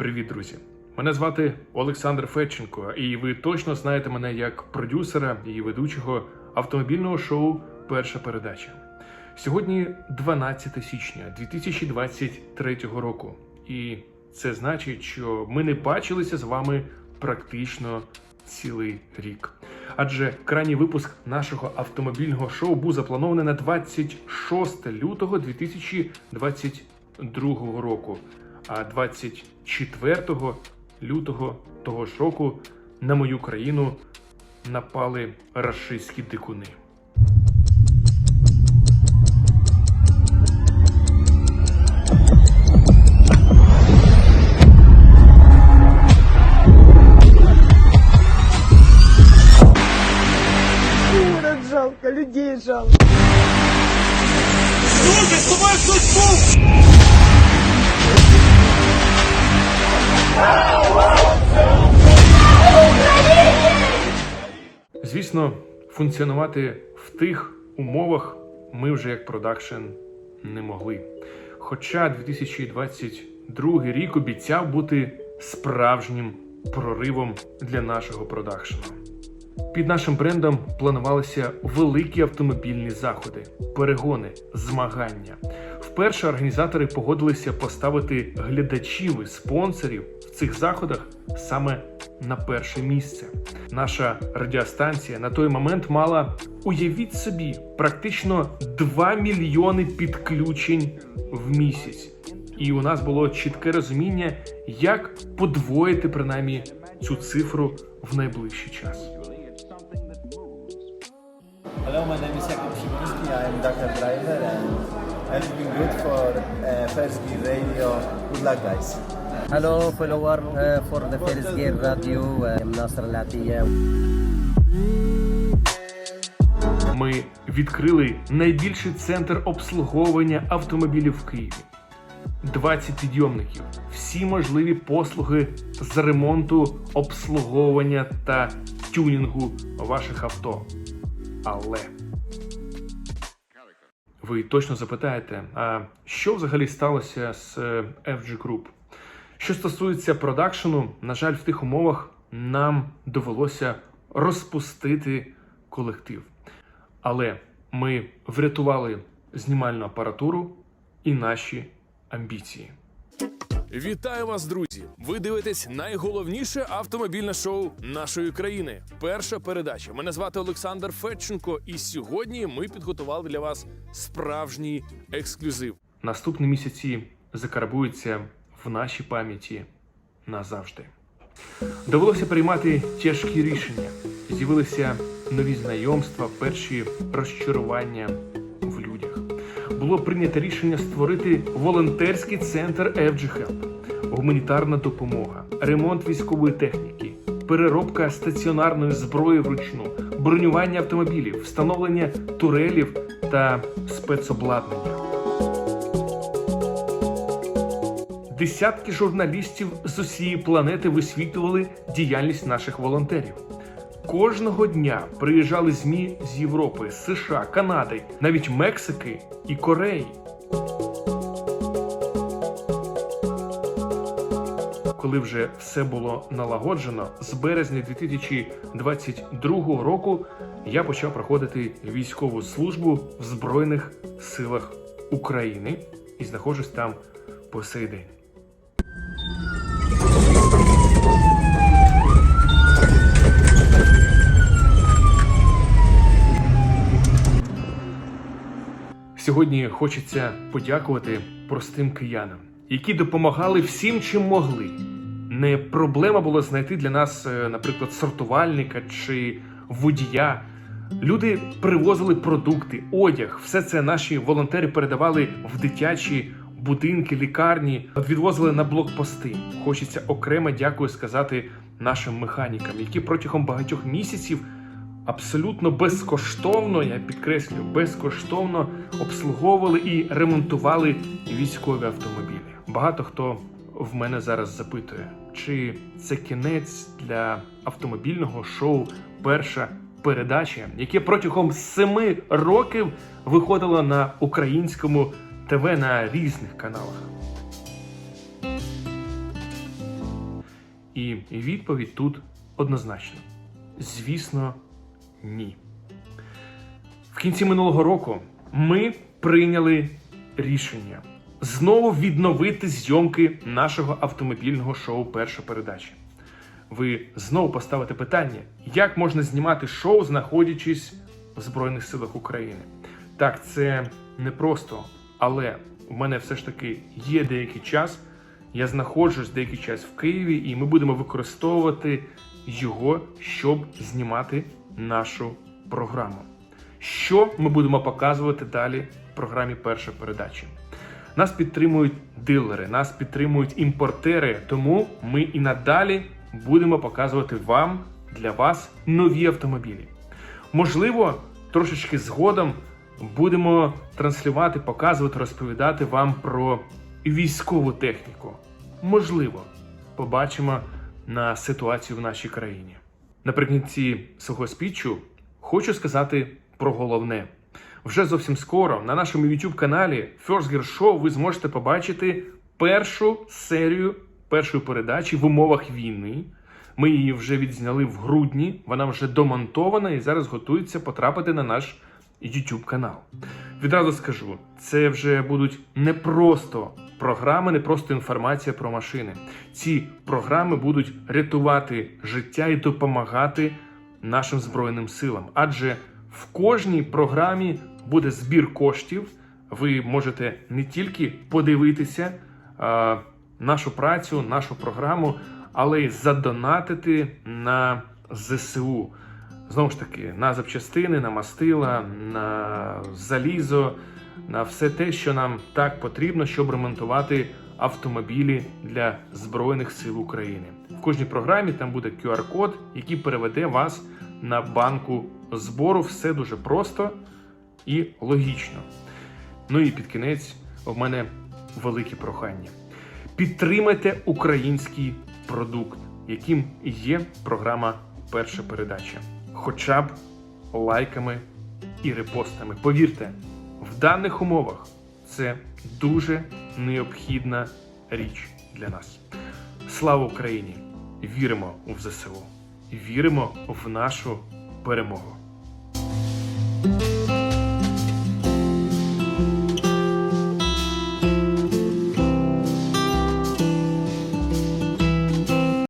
Привіт, друзі! Мене звати Олександр Федченко, і ви точно знаєте мене як продюсера і ведучого автомобільного шоу Перша передача. Сьогодні 12 січня 2023 року, і це значить, що ми не бачилися з вами практично цілий рік. Адже крайній випуск нашого автомобільного шоу був запланований на 26 лютого 2022 року. А 24 лютого того ж року на мою країну напали рашистські дикуни. Звісно, функціонувати в тих умовах ми вже як продакшн не могли. Хоча 2022 рік обіцяв бути справжнім проривом для нашого продакшену. Під нашим брендом планувалися великі автомобільні заходи, перегони, змагання. Вперше організатори погодилися поставити глядачів і спонсорів в цих заходах саме на перше місце. Наша радіостанція на той момент мала, уявіть собі, практично 2 мільйони підключень в місяць. І у нас було чітке розуміння, як подвоїти принаймні цю цифру в найближчий час. Hello, my name is Jakub Szymański. I am Dakar driver and everything good for uh, First Gear Radio. Good luck, guys. Hello, follower uh, for the First Gear Radio. Uh, I'm Nasser Al-Atiyah. Ми відкрили найбільший центр обслуговування автомобілів в Києві. 20 підйомників, всі можливі послуги з ремонту, обслуговування та тюнінгу ваших авто. Але ви точно запитаєте, а що взагалі сталося з е, FG Group? Що стосується продакшену, на жаль, в тих умовах нам довелося розпустити колектив. Але ми врятували знімальну апаратуру і наші амбіції. Вітаю вас, друзі! Ви дивитесь найголовніше автомобільне шоу нашої країни. Перша передача. Мене звати Олександр Федченко, і сьогодні ми підготували для вас справжній ексклюзив. Наступні місяці закарбуються в нашій пам'яті назавжди. Довелося приймати тяжкі рішення. З'явилися нові знайомства, перші розчарування. Було прийнято рішення створити волонтерський центр FG Help, гуманітарна допомога, ремонт військової техніки, переробка стаціонарної зброї вручну, бронювання автомобілів, встановлення турелів та спецобладнання. Десятки журналістів з усієї планети висвітлювали діяльність наших волонтерів. Кожного дня приїжджали ЗМІ з Європи, США, Канади, навіть Мексики і Кореї. Коли вже все було налагоджено, з березня 2022 року я почав проходити військову службу в Збройних силах України і знаходжусь там по сей день. Сьогодні хочеться подякувати простим киянам, які допомагали всім, чим могли. Не проблема було знайти для нас, е, наприклад, сортувальника чи водія. Люди привозили продукти, одяг. Все це наші волонтери передавали в дитячі будинки, лікарні, відвозили на блокпости. Хочеться окремо дякую сказати нашим механікам, які протягом багатьох місяців абсолютно безкоштовно, я підкреслюю, безкоштовно обслуговували і ремонтували військові автомобілі. Багато хто в мене зараз запитує, чи це кінець для автомобільного шоу Перша передача, яке протягом семи років виходило на українському ТВ на різних каналах. І відповідь тут однозначна: звісно, ні. В кінці минулого року ми прийняли рішення знову відновити зйомки нашого автомобільного шоу Перша передача. Ви знову поставите питання, як можна знімати шоу, знаходячись в Збройних силах України. Так, це непросто, але в мене все ж таки є деякий час. Я знаходжусь деякий час в Києві, і ми будемо використовувати його, щоб знімати нашу програму. Що ми будемо показувати далі в програмі Перша передача? Нас підтримують дилери, нас підтримують імпортери, тому ми і надалі будемо показувати вам для вас нові автомобілі. Можливо, трошечки згодом будемо транслювати, показувати, розповідати вам про військову техніку. Можливо, побачимо на ситуацію в нашій країні. Наприкінці свого спічу хочу сказати про головне. Вже зовсім скоро на нашому YouTube каналі First Gear Show ви зможете побачити першу серію першої передачі в умовах війни. Ми її вже відзняли в грудні, вона вже домонтована і зараз готується потрапити на наш YouTube канал. Відразу скажу, це вже будуть не просто програми, не просто інформація про машини. Ці програми будуть рятувати життя і допомагати нашим Збройним силам. Адже в кожній програмі буде збір коштів. Ви можете не тільки подивитися а, нашу працю, нашу програму, але й задонатити на ЗСУ. Знову ж таки, на запчастини, на мастила, на залізо, на все те, що нам так потрібно, щоб ремонтувати автомобілі для Збройних сил України. В кожній програмі там буде QR-код, який переведе вас на банку збору. Все дуже просто і логічно. Ну і під кінець у мене велике прохання. Підтримайте український продукт, яким є програма Перша передача. Хоча б лайками і репостами. Повірте, в даних умовах це дуже необхідна річ для нас. Слава Україні! Віримо в ЗСУ, віримо в нашу перемогу.